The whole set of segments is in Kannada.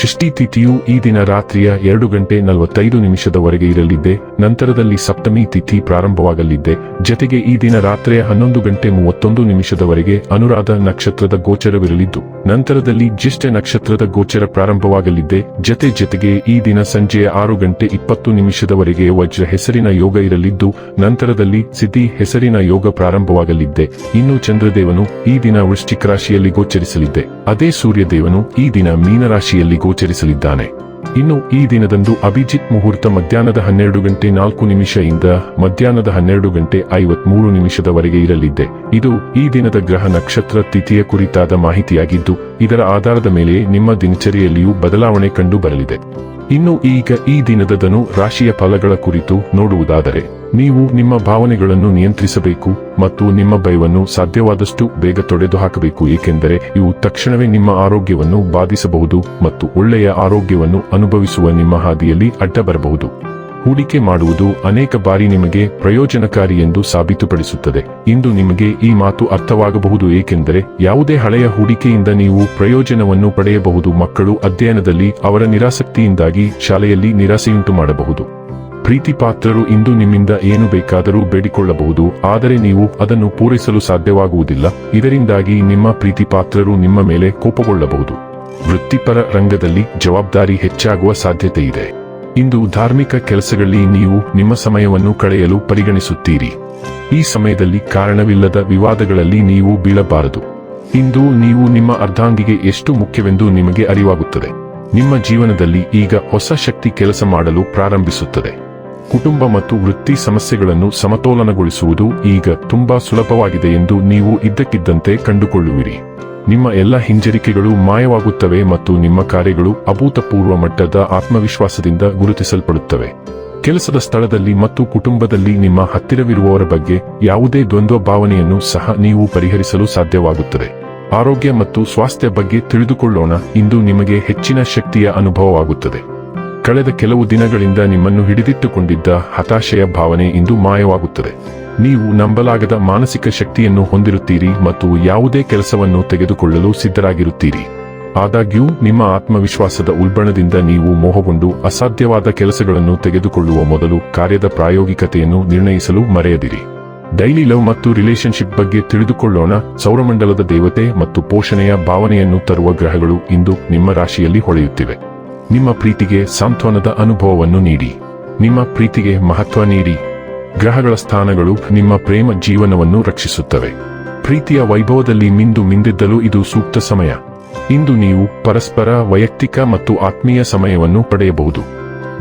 ಷಷ್ಠಿ ತಿಥಿಯು ಈ ದಿನ ರಾತ್ರಿಯ ಎರಡು ಗಂಟೆ ನಲವತ್ತೈದು ನಿಮಿಷದವರೆಗೆ ಇರಲಿದ್ದೆ, ನಂತರದಲ್ಲಿ ಸಪ್ತಮಿ ತಿಥಿ ಪ್ರಾರಂಭವಾಗಲಿದ್ದೆ. ಜತೆಗೆ ಈ ದಿನ ರಾತ್ರಿಯ ಹನ್ನೊಂದು ಗಂಟೆ ಮೂವತ್ತೊಂದು ನಿಮಿಷದವರೆಗೆ ಅನುರಾಧ ನಕ್ಷತ್ರದ ಗೋಚರವಿರಲಿದ್ದು, ನಂತರದಲ್ಲಿ ಜ್ಯೇಷ್ಠ ನಕ್ಷತ್ರದ ಗೋಚರ ಪ್ರಾರಂಭವಾಗಲಿದ್ದೆ. ಜತೆ ಜತೆಗೆ ಈ ದಿನ ಸಂಜೆಯ ಆರು ಗಂಟೆ ಇಪ್ಪತ್ತು ನಿಮಿಷದವರೆಗೆ ವಜ್ರ ಹೆಸರಿನ ಯೋಗ ಇರಲಿದ್ದು, ನಂತರದಲ್ಲಿ ಸಿದ್ಧಿ ಹೆಸರಿನ ಯೋಗ ಪ್ರಾರಂಭವಾಗಲಿದ್ದೆ. ಇನ್ನು ಚಂದ್ರದೇವನು ಈ ದಿನ ವೃಶ್ಚಿಕ ರಾಶಿಯಲ್ಲಿ ಗೋಚರಿಸಲಿದ್ದೆ. ಅದೇ ಸೂರ್ಯದೇವನು ಈ ದಿನ ಮೀನರಾಶಿಯಲ್ಲಿ ಗೋಚರಿಸಲಿದ್ದಾನೆ. ಇನ್ನು ಈ ದಿನದಂದು ಅಭಿಜಿತ್ ಮುಹೂರ್ತ ಮಧ್ಯಾಹ್ನದ ಹನ್ನೆರಡು ಗಂಟೆ ನಾಲ್ಕು ನಿಮಿಷದಿಂದ ಮಧ್ಯಾಹ್ನದ ಹನ್ನೆರಡು ಗಂಟೆ ಐವತ್ಮೂರು ನಿಮಿಷದವರೆಗೆ ಇರಲಿದೆ ಇದು ಈ ದಿನದ ಗ್ರಹ ನಕ್ಷತ್ರ ತಿಥಿಯ ಕುರಿತಾದ ಮಾಹಿತಿಯಾಗಿದ್ದು, ಇದರ ಆಧಾರದ ಮೇಲೆ ನಿಮ್ಮ ದಿನಚರಿಯಲ್ಲಿಯೂ ಬದಲಾವಣೆ ಕಂಡು ಬರಲಿದೆ ಇನ್ನು ಈಗ ಈ ದಿನದದನು ರಾಶಿಯ ಫಲಗಳ ಕುರಿತು ನೋಡುವುದಾದರೆ ನೀವು ನಿಮ್ಮ ಭಾವನೆಗಳನ್ನು ನಿಯಂತ್ರಿಸಬೇಕು ಮತ್ತು ನಿಮ್ಮ ಭಯವನ್ನು ಸಾಧ್ಯವಾದಷ್ಟು ಬೇಗ ತೊಡೆದು ಹಾಕಬೇಕು ಏಕೆಂದರೆ ಇವು ತಕ್ಷಣವೇ ನಿಮ್ಮ ಆರೋಗ್ಯವನ್ನು ಬಾಧಿಸಬಹುದು ಮತ್ತು ಒಳ್ಳೆಯ ಆರೋಗ್ಯವನ್ನು ಅನುಭವಿಸುವ ನಿಮ್ಮ ಹಾದಿಯಲ್ಲಿ ಅಡ್ಡ ಬರಬಹುದು ಹೂಡಿಕೆ ಮಾಡುವುದು ಅನೇಕ ಬಾರಿ ನಿಮಗೆ ಪ್ರಯೋಜನಕಾರಿ ಎಂದು ಸಾಬೀತುಪಡಿಸುತ್ತದೆ. ಇಂದು ನಿಮಗೆ ಈ ಮಾತು ಅರ್ಥವಾಗಬಹುದು, ಏಕೆಂದರೆ ಯಾವುದೇ ಹಳೆಯ ಹೂಡಿಕೆಯಿಂದ ನೀವು ಪ್ರಯೋಜನವನ್ನು ಪಡೆಯಬಹುದು. ಮಕ್ಕಳು ಅಧ್ಯಯನದಲ್ಲಿ ಅವರ ನಿರಾಸಕ್ತಿಯಿಂದಾಗಿ ಶಾಲೆಯಲ್ಲಿ ನಿರಾಸೆಯುಂಟು ಮಾಡಬಹುದು ಪ್ರೀತಿ ಪಾತ್ರರು ಇಂದು ನಿಮ್ಮಿಂದ ಏನು ಬೇಕಾದರೂ ಬೇಡಿಕೊಳ್ಳಬಹುದು, ಆದರೆ ನೀವು ಅದನ್ನು ಪೂರೈಸಲು ಸಾಧ್ಯವಾಗುವುದಿಲ್ಲ. ಇದರಿಂದಾಗಿ ನಿಮ್ಮ ಪ್ರೀತಿಪಾತ್ರರು ನಿಮ್ಮ ಮೇಲೆ ಕೋಪಗೊಳ್ಳಬಹುದು. ವೃತ್ತಿಪರ ರಂಗದಲ್ಲಿ ಜವಾಬ್ದಾರಿ ಹೆಚ್ಚಾಗುವ ಸಾಧ್ಯತೆ ಇದೆ ಇಂದು ಧಾರ್ಮಿಕ ಕೆಲಸಗಳಲ್ಲಿ ನೀವು ನಿಮ್ಮ ಸಮಯವನ್ನು ಕಳೆಯಲು ಪರಿಗಣಿಸುತ್ತೀರಿ. ಈ ಸಮಯದಲ್ಲಿ ಕಾರಣವಿಲ್ಲದ ವಿವಾದಗಳಲ್ಲಿ ನೀವು ಬೀಳಬಾರದು. ಇಂದು ನೀವು ನಿಮ್ಮ ಅರ್ಧಾಂಗಿಗೆ ಎಷ್ಟು ಮುಖ್ಯವೆಂದು ನಿಮಗೆ ಅರಿವಾಗುತ್ತದೆ. ನಿಮ್ಮ ಜೀವನದಲ್ಲಿ ಈಗ ಹೊಸ ಶಕ್ತಿ ಕೆಲಸ ಮಾಡಲು ಪ್ರಾರಂಭಿಸುತ್ತದೆ. ಕುಟುಂಬ ಮತ್ತು ವೃತ್ತಿ ಸಮಸ್ಯೆಗಳನ್ನು ಸಮತೋಲನಗೊಳಿಸುವುದು ಈಗ ತುಂಬಾ ಸುಲಭವಾಗಿದೆ ಎಂದು ನೀವು ಇದ್ದಕ್ಕಿದ್ದಂತೆ ಕಂಡುಕೊಳ್ಳುವಿರಿ. ನಿಮ್ಮ ಎಲ್ಲ ಹಿಂಜರಿಕೆಗಳು ಮಾಯವಾಗುತ್ತವೆ ಮತ್ತು ನಿಮ್ಮ ಕಾರ್ಯಗಳು ಅಭೂತಪೂರ್ವ ಮಟ್ಟದ ಆತ್ಮವಿಶ್ವಾಸದಿಂದ ಗುರುತಿಸಲ್ಪಡುತ್ತವೆ. ಕೆಲಸದ ಸ್ಥಳದಲ್ಲಿ ಮತ್ತು ಕುಟುಂಬದಲ್ಲಿ ನಿಮ್ಮ ಹತ್ತಿರವಿರುವವರ ಬಗ್ಗೆ ಯಾವುದೇ ದ್ವಂದ್ವ ಭಾವನೆಯನ್ನು ಸಹ ನೀವು ಪರಿಹರಿಸಲು ಸಾಧ್ಯವಾಗುತ್ತದೆ. ಆರೋಗ್ಯ ಮತ್ತು ಸ್ವಾಸ್ಥ್ಯ ಬಗ್ಗೆ ತಿಳಿದುಕೊಳ್ಳೋಣ, ಇಂದು ನಿಮಗೆ ಹೆಚ್ಚಿನ ಶಕ್ತಿಯ ಅನುಭವವಾಗುತ್ತದೆ. ಕಳೆದ ಕೆಲವು ದಿನಗಳಿಂದ ನಿಮ್ಮನ್ನು ಹಿಡಿದಿಟ್ಟುಕೊಂಡಿದ್ದ ಹತಾಶೆಯ ಭಾವನೆ ಇಂದು ಮಾಯವಾಗುತ್ತದೆ. ನೀವು ನಂಬಲಾಗದ ಮಾನಸಿಕ ಶಕ್ತಿಯನ್ನು ಹೊಂದಿರುತ್ತೀರಿ ಮತ್ತು ಯಾವುದೇ ಕೆಲಸವನ್ನು ತೆಗೆದುಕೊಳ್ಳಲು ಸಿದ್ಧರಾಗಿರುತ್ತೀರಿ. ಆದಾಗ್ಯೂ, ನಿಮ್ಮ ಆತ್ಮವಿಶ್ವಾಸದ ಉಲ್ಬಣದಿಂದ ನೀವು ಮೋಹಗೊಂಡು ಅಸಾಧ್ಯವಾದ ಕೆಲಸಗಳನ್ನು ತೆಗೆದುಕೊಳ್ಳುವ ಮೊದಲು ಕಾರ್ಯದ ಪ್ರಾಯೋಗಿಕತೆಯನ್ನು ನಿರ್ಣಯಿಸಲು ಮರೆಯದಿರಿ. ಡೈಲಿ ಲವ್ ಮತ್ತು ರಿಲೇಶನ್ಶಿಪ್ ಬಗ್ಗೆ ತಿಳಿದುಕೊಳ್ಳೋಣ. ಸೌರಮಂಡಲದ ದೇವತೆ ಮತ್ತು ಪೋಷಣೆಯ ಭಾವನೆಯನ್ನು ತರುವ ಗ್ರಹಗಳು ಇಂದು ನಿಮ್ಮ ರಾಶಿಯಲ್ಲಿ ಹೊಳೆಯುತ್ತಿವೆ. ನಿಮ್ಮ ಪ್ರೀತಿಗೆ ಸಾಂತ್ವನದ ಅನುಭವವನ್ನು ನೀಡಿ. ನಿಮ್ಮ ಪ್ರೀತಿಗೆ ಮಹತ್ವ ನೀಡಿ. ಗ್ರಹಗಳ ಸ್ಥಾನಗಳು ನಿಮ್ಮ ಪ್ರೇಮ ಜೀವನವನ್ನು ರಕ್ಷಿಸುತ್ತವೆ. ಪ್ರೀತಿಯ ವೈಭವದಲ್ಲಿ ಮಿಂದು ಮಿಂದಿದ್ದಲು ಇದು ಸೂಕ್ತ ಸಮಯ. ಇಂದು ನೀವು ಪರಸ್ಪರ ವೈಯಕ್ತಿಕ ಮತ್ತು ಆತ್ಮೀಯ ಸಮಯವನ್ನು ಪಡೆಯಬಹುದು.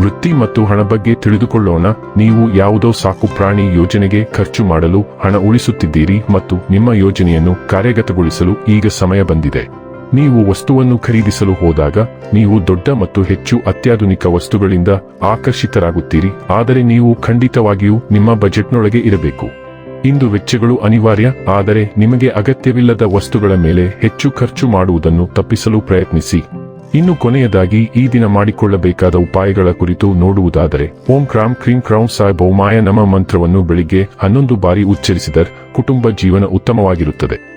ವೃತ್ತಿ ಮತ್ತು ಹಣ ಬಗ್ಗೆ ತಿಳಿದುಕೊಳ್ಳೋಣ. ನೀವು ಯಾವುದೋ ಸಾಕು ಪ್ರಾಣಿ ಯೋಜನೆಗೆ ಖರ್ಚು ಮಾಡಲು ಹಣ ಉಳಿಸುತ್ತಿದ್ದೀರಿ ಮತ್ತು ನಿಮ್ಮ ಯೋಜನೆಯನ್ನು ಕಾರ್ಯಗತಗೊಳಿಸಲು ಈಗ ಸಮಯ ಬಂದಿದೆ. ನೀವು ವಸ್ತುವನ್ನು ಖರೀದಿಸಲು ಹೋದಾಗ ನೀವು ದೊಡ್ಡ ಮತ್ತು ಹೆಚ್ಚು ಅತ್ಯಾಧುನಿಕ ವಸ್ತುಗಳಿಂದ ಆಕರ್ಷಿತರಾಗುತ್ತೀರಿ. ಆದರೆ ನೀವು ಖಂಡಿತವಾಗಿಯೂ ನಿಮ್ಮ ಬಜೆಟ್ನೊಳಗೆ ಇರಬೇಕು. ಇಂದು ವೆಚ್ಚಗಳು ಅನಿವಾರ್ಯ, ಆದರೆ ನಿಮಗೆ ಅಗತ್ಯವಿಲ್ಲದ ವಸ್ತುಗಳ ಮೇಲೆ ಹೆಚ್ಚು ಖರ್ಚು ಮಾಡುವುದನ್ನು ತಪ್ಪಿಸಲು ಪ್ರಯತ್ನಿಸಿ. ಇನ್ನು ಕೊನೆಯದಾಗಿ, ಈ ದಿನ ಮಾಡಿಕೊಳ್ಳಬೇಕಾದ ಉಪಾಯಗಳ ಕುರಿತು ನೋಡುವುದಾದರೆ, ಓಂ ಕ್ರಾಂ ಕ್ರೀಂ ಕ್ರೌಂ ಸಾಯ್ ಓಮಾಯ ನಮ ಮಂತ್ರವನ್ನು ಬೆಳಿಗ್ಗೆ ಹನ್ನೊಂದು ಬಾರಿ ಉಚ್ಚರಿಸಿದರ್ ಕುಟುಂಬ ಜೀವನ ಉತ್ತಮವಾಗಿರುತ್ತದೆ.